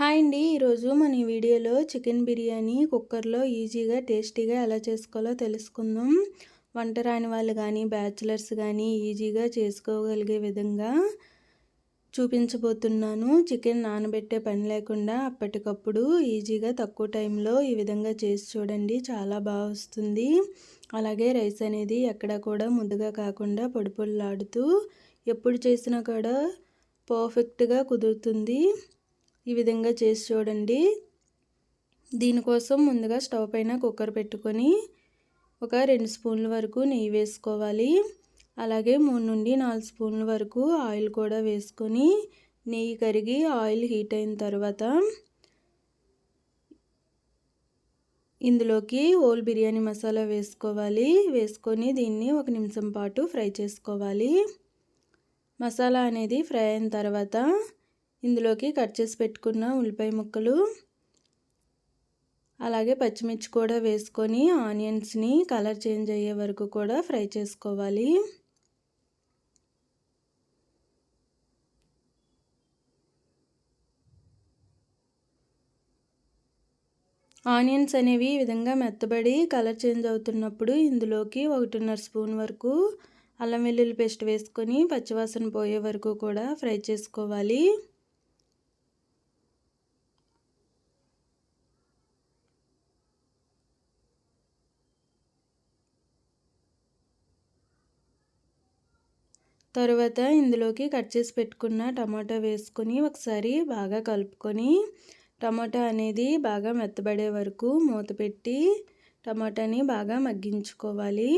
Hi అండి. ఈరోజు మన ఈ వీడియోలో చికెన్ బిర్యానీ కుక్కర్లో ఈజీగా టేస్టీగా ఎలా చేసుకోవాలో తెలుసుకుందాం. వంట రాని వాళ్ళు కానీ బ్యాచిలర్స్ కానీ ఈజీగా చేసుకోగలిగే విధంగా చూపించబోతున్నాను. చికెన్ నానబెట్టే పని లేకుండా అప్పటికప్పుడు ఈజీగా తక్కువ టైంలో ఈ విధంగా చేసి చూడండి. చాలా బాగా వస్తుంది. అలాగే రైస్ అనేది ఎక్కడ కూడా ముద్దుగా కాకుండా పొడిపొడిలాడుతూ ఎప్పుడు చేసినా కూడా పర్ఫెక్ట్గా కుదురుతుంది. ఈ విధంగా చేసి చూడండి. దీనికోసం ముందుగా స్టవ్ పైన కుక్కర్ పెట్టుకొని ఒక రెండు స్పూన్ల వరకు నెయ్యి వేసుకోవాలి. అలాగే మూడు నుండి నాలుగు స్పూన్ల వరకు ఆయిల్ కూడా వేసుకొని నెయ్యి కరిగి ఆయిల్ హీట్ అయిన తర్వాత ఇందులోకి హోల్ బిర్యానీ మసాలా వేసుకోవాలి. వేసుకొని దీన్ని ఒక నిమిషం పాటు ఫ్రై చేసుకోవాలి. మసాలా అనేది ఫ్రై అయిన తర్వాత ఇందులోకి కట్ చేసి పెట్టుకున్న ఉల్లిపాయ ముక్కలు అలాగే పచ్చిమిర్చి కూడా వేసుకొని ఆనియన్స్ని కలర్ చేంజ్ అయ్యే వరకు కూడా ఫ్రై చేసుకోవాలి. ఆనియన్స్ అనేవి ఈ విధంగా మెత్తబడి కలర్ చేంజ్ అవుతున్నప్పుడు ఇందులోకి ఒకటిన్నర స్పూన్ వరకు అల్లం వెల్లుల్లి పేస్ట్ వేసుకొని పచ్చివాసన పోయే వరకు కూడా ఫ్రై చేసుకోవాలి. తర్వాత ఇందులోకి కట్ చేసి పెట్టుకున్న టమాటా వేసుకొని ఒకసారి బాగా కలుపుకొని టమాటా అనేది బాగా మెత్తబడే వరకు మూత పెట్టి టమాటాని బాగా మగ్గించుకోవాలి.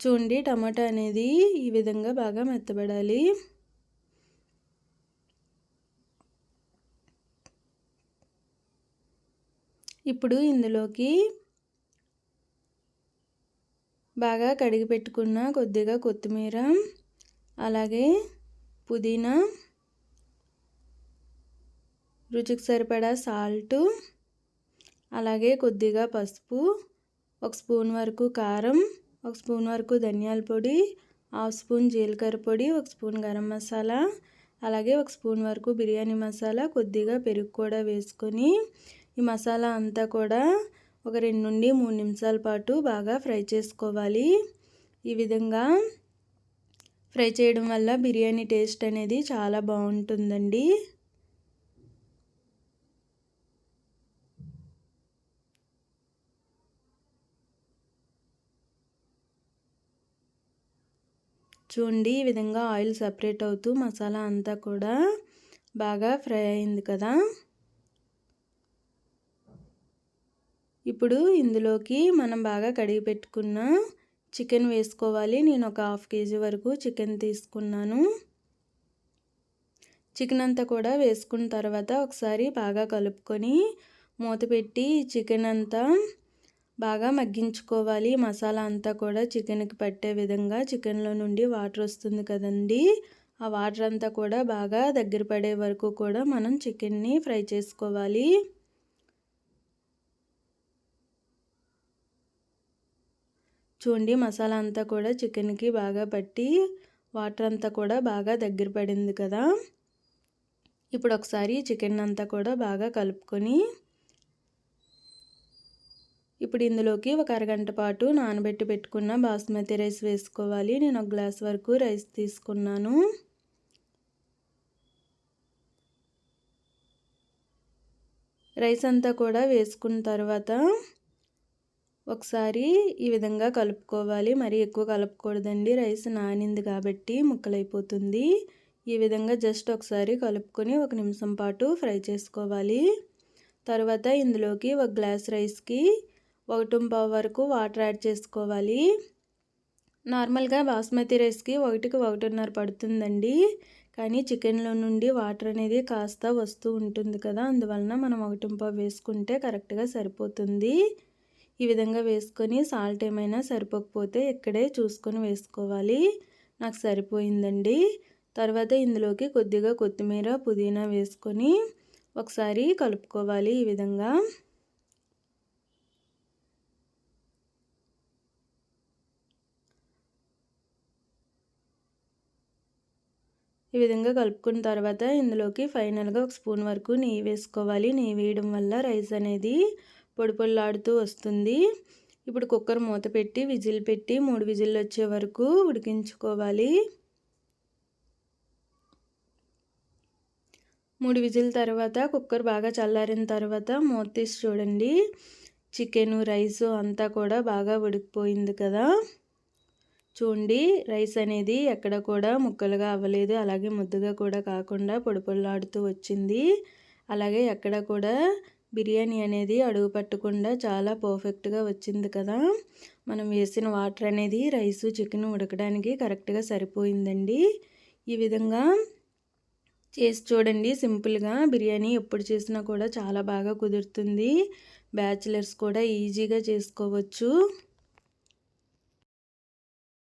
చూడండి టమాటా అనేది ఈ విధంగా బాగా మెత్తబడాలి. ఇప్పుడు ఇందులోకి బాగా కడిగి పెట్టుకున్న కొద్దిగా కొత్తిమీర అలాగే పుదీనా రుచికి సరిపడా సాల్ట్ అలాగే కొద్దిగా పసుపు ఒక స్పూన్ వరకు కారం ఒక స్పూన్ వరకు ధనియాల పొడి హాఫ్ స్పూన్ జీలకర్ర పొడి ఒక స్పూన్ గరం మసాలా అలాగే ఒక స్పూన్ వరకు బిర్యానీ మసాలా కొద్దిగా పెరుగు కూడా వేసుకొని ఈ మసాలా అంతా కూడా ఒక రెండు నుండి మూడు నిమిషాల పాటు బాగా ఫ్రై చేసుకోవాలి. ఈ విధంగా ఫ్రై చేయడం వల్ల బిర్యానీ టేస్ట్ అనేది చాలా బాగుంటుందండి. చూడండి ఈ విధంగా ఆయిల్ సపరేట్ అవుతూ మసాలా అంతా కూడా బాగా ఫ్రై అయింది కదా. ఇప్పుడు ఇందులోకి మనం బాగా కడిగి పెట్టుకున్న చికెన్ వేసుకోవాలి. నేను ఒక హాఫ్ కేజీ వరకు చికెన్ తీసుకున్నాను. చికెన్ అంతా కూడా వేసుకున్న తర్వాత ఒకసారి బాగా కలుపుకొని మూత పెట్టి చికెన్ అంతా బాగా మగ్గించుకోవాలి. మసాలా అంతా కూడా చికెన్కి పట్టే విధంగా చికెన్లో నుండి వాటర్ వస్తుంది కదండి. ఆ వాటర్ అంతా కూడా బాగా దగ్గర పడే వరకు కూడా మనం చికెన్ని ఫ్రై చేసుకోవాలి. చూడండి మసాలా అంతా కూడా చికెన్కి బాగా పట్టి వాటర్ అంతా కూడా బాగా దగ్గర పడింది కదా. ఇప్పుడు ఒకసారి చికెన్ అంతా కూడా బాగా కలుపుకొని ఇప్పుడు ఇందులోకి ఒక అరగంట పాటు నానబెట్టి పెట్టుకున్న బాస్మతి రైస్ వేసుకోవాలి. నేను ఒక గ్లాస్ వరకు రైస్ తీసుకున్నాను. రైస్ అంతా కూడా వేసుకున్న తర్వాత ఒకసారి ఈ విధంగా కలుపుకోవాలి. మరి ఎక్కువ కలుపుకూడదండి. రైస్ నానింది కాబట్టి ముక్కలైపోతుంది. ఈ విధంగా జస్ట్ ఒకసారి కలుపుకొని ఒక నిమిషం పాటు ఫ్రై చేసుకోవాలి. తర్వాత ఇందులోకి ఒక గ్లాస్ రైస్కి ఒకటి పావు వరకు వాటర్ యాడ్ చేసుకోవాలి. నార్మల్గా బాస్మతి రైస్కి ఒకటికి ఒకటిన్నర పడుతుందండి. కానీ చికెన్లో నుండి వాటర్ అనేది కాస్త వస్తూ ఉంటుంది కదా! అందువలన మనం ఒకటి వేసుకుంటే కరెక్ట్గా సరిపోతుంది. ఈ విధంగా వేసుకొని సాల్ట్ ఏమైనా సరిపోకపోతే ఇక్కడే చూసుకొని వేసుకోవాలి. నాకు సరిపోయిందండి. తర్వాత ఇందులోకి కొద్దిగా కొత్తిమీర పుదీనా వేసుకొని ఒకసారి కలుపుకోవాలి ఈ విధంగా. ఈ విధంగా కలుపుకున్న తర్వాత ఇందులోకి ఫైనల్గా ఒక స్పూన్ వరకు నెయ్యి వేసుకోవాలి. నెయ్యి వేయడం వల్ల రైస్ అనేది పొడి పొడిలాడుతూ వస్తుంది. ఇప్పుడు కుక్కర్ మూత పెట్టి విజిల్ పెట్టి మూడు విజిల్లు వచ్చే వరకు ఉడికించుకోవాలి. మూడు విజిల్ తర్వాత కుక్కర్ బాగా చల్లారిన తర్వాత మూత తీసి చూడండి. చికెను రైస్ అంతా కూడా బాగా ఉడికిపోయింది కదా. చూడండి రైస్ అనేది ఎక్కడ కూడా ముక్కలుగా అవ్వలేదు. అలాగే ముద్దగా కూడా కాకుండా పొడిపొల్లాడుతూ వచ్చింది. అలాగే ఎక్కడ కూడా బిర్యానీ అనేది అడుగు పట్టకుండా చాలా పర్ఫెక్ట్గా వచ్చింది కదా. మనం వేసిన వాటర్ అనేది రైసు చికెన్ ఉడకడానికి కరెక్ట్గా సరిపోయిందండి. ఈ విధంగా చేసి చూడండి. సింపుల్గా బిర్యానీ ఎప్పుడు చేసినా కూడా చాలా బాగా కుదురుతుంది. బ్యాచిలర్స్ కూడా ఈజీగా చేసుకోవచ్చు.